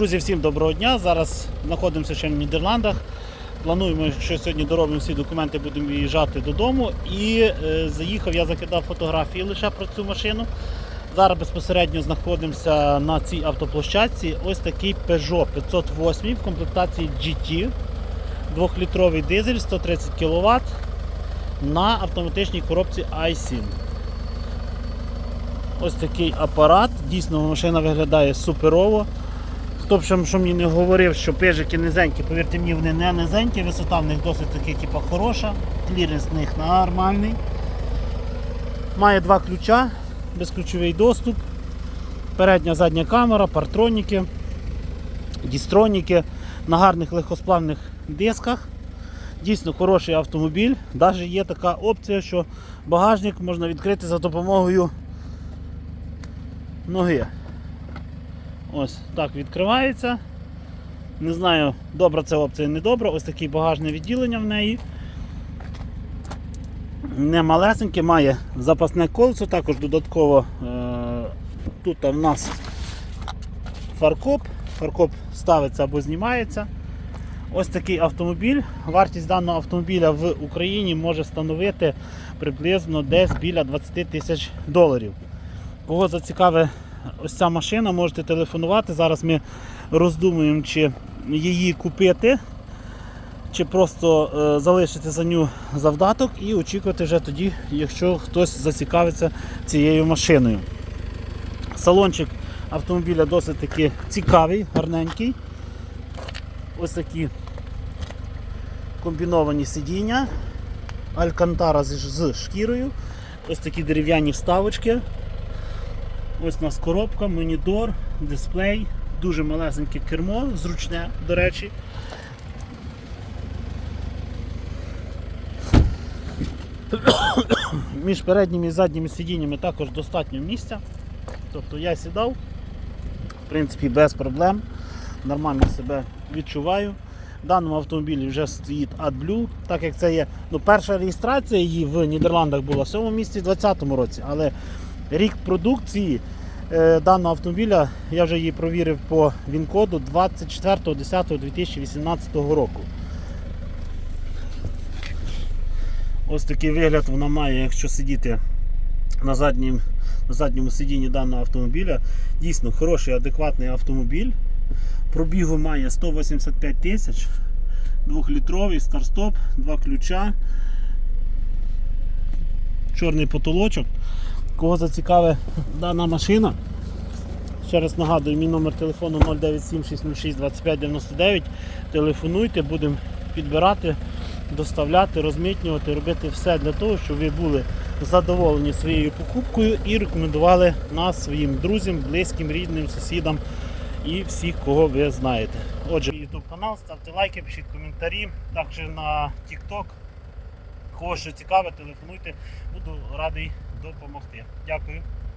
Друзі, всім доброго дня. Зараз знаходимося ще в Нідерландах. Плануємо, що сьогодні доробимо всі документи, будемо виїжджати додому. І е, заїхав, я закидав фотографії лише про цю машину. Зараз безпосередньо знаходимося на цій автоплощадці. Ось такий Peugeot 508 в комплектації GT. 2-літровий дизель 130 кВт на автоматичній коробці iSyn. Ось такий апарат. Дійсно, машина виглядає суперово. Хто б що, мені не говорив, що пежики низенькі, повірте мені, вони не низенькі, висота в них досить таки типу, хороша, кліренс в них нормальний. Має два ключа, безключовий доступ, передня задня камера, партроніки, дістроніки на гарних легкосплавних дисках. Дійсно хороший автомобіль. Навіть є така опція, що багажник можна відкрити за допомогою ноги. Ось так відкривається. Не знаю, добра це опція, не добра. Ось таке багажне відділення в неї. Не малесеньке, має запасне колесо, також додатково е, тут в нас фаркоп. Фаркоп ставиться або знімається. Ось такий автомобіль. Вартість даного автомобіля в Україні може становити приблизно десь біля 20 тисяч доларів. Кого зацікавить ось ця машина, можете телефонувати. Зараз ми роздумуємо, чи її купити, чи просто е, залишити за ню завдаток і очікувати вже тоді, якщо хтось зацікавиться цією машиною. Салончик автомобіля досить таки цікавий, гарненький. Ось такі комбіновані сидіння, алькантара з, шкірою, ось такі дерев'яні вставочки. Ось у нас коробка, монітор, дисплей, дуже малесеньке кермо, зручне, до речі. Між передніми і задніми сидіннями також достатньо місця. Тобто я сідав, в принципі, без проблем. Нормально себе відчуваю. В даному автомобілі вже стоїть AdBlue, так як це є ну, перша реєстрація її в Нідерландах була в 7 місці в 2020 році, але рік продукції е, даного автомобіля я вже її провірив по ВІН-коду 24.10.2018 року. Ось такий вигляд вона має, якщо сидіти на заднім, на задньому сидінні даного автомобіля. Дійсно хороший, адекватний автомобіль. Пробігу має 185 тисяч, 2-літровий старт-стоп, два ключа, чорний потолочок. Кого зацікавить дана машина, ще раз нагадую, мій номер телефону 097 606 2599. Телефонуйте, будемо підбирати, доставляти, розмитнювати, робити все для того, щоб ви були задоволені своєю покупкою і рекомендували нас своїм друзям, близьким, рідним, сусідам і всіх, кого ви знаєте. Отже, YouTube канал, ставте лайки, пишіть коментарі, також на TikTok. Кого що цікаве, телефонуйте, буду радий допомогти. Дякую.